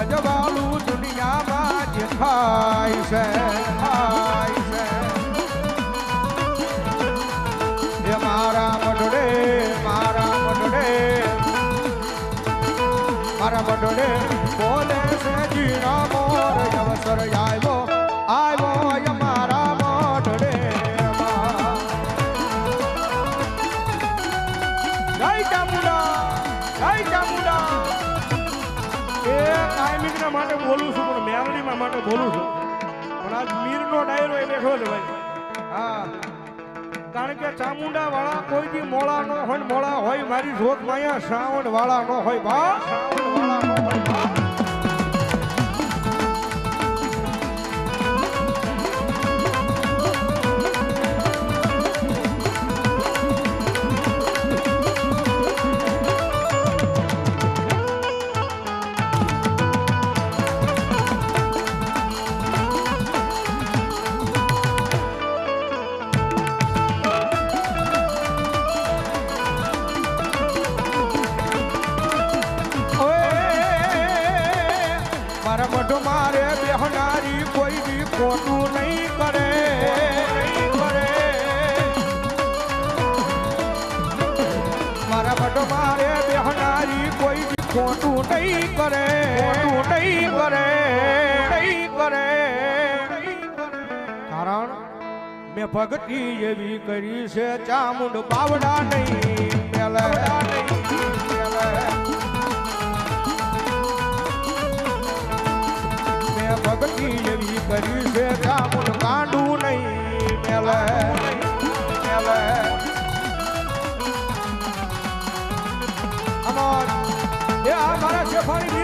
અજવાળું દુનિયામાં જે થાય છે થાય છે. એ મારા મઢડે મારા મઢડે મારા મઢડે બોલે છે, જીણા મોર અવસર આવ્યો આવ્યો મારા મઢડે જય ચામુંડા જય ચામુંડા. બોલું છું, પણ મેરડીમાં માટે બોલું છું. પણ આ મીરનો ડાયરો એ બેઠો છે ભાઈ હા. કારણ કે ચામુંડા વાળા કોઈ દી મોળા નો હોય મોળા હોય, મારી જોત માયા શ્રાવણ વાળા નો હોય, બા. શ્રાવણ વાળા નો હોય મારા મઢ મારે બેહનારી કોઈ દી ખોટું નહીં કરે નહીં કરે મારા મઢ મારે બેહનારી કોઈ દી ખોટું નહીં કરે ખોટું નહીં કરે નહીં કરે કારણ મેં ભક્તિ એવી કરી છે ચામુંડ બાવડા નહીં મેલે નહીં ભક્તિ એવી કરી છે કામુન કાંડું નહીં મેલે. મેલે. અમાર, એ આ મારા છે આ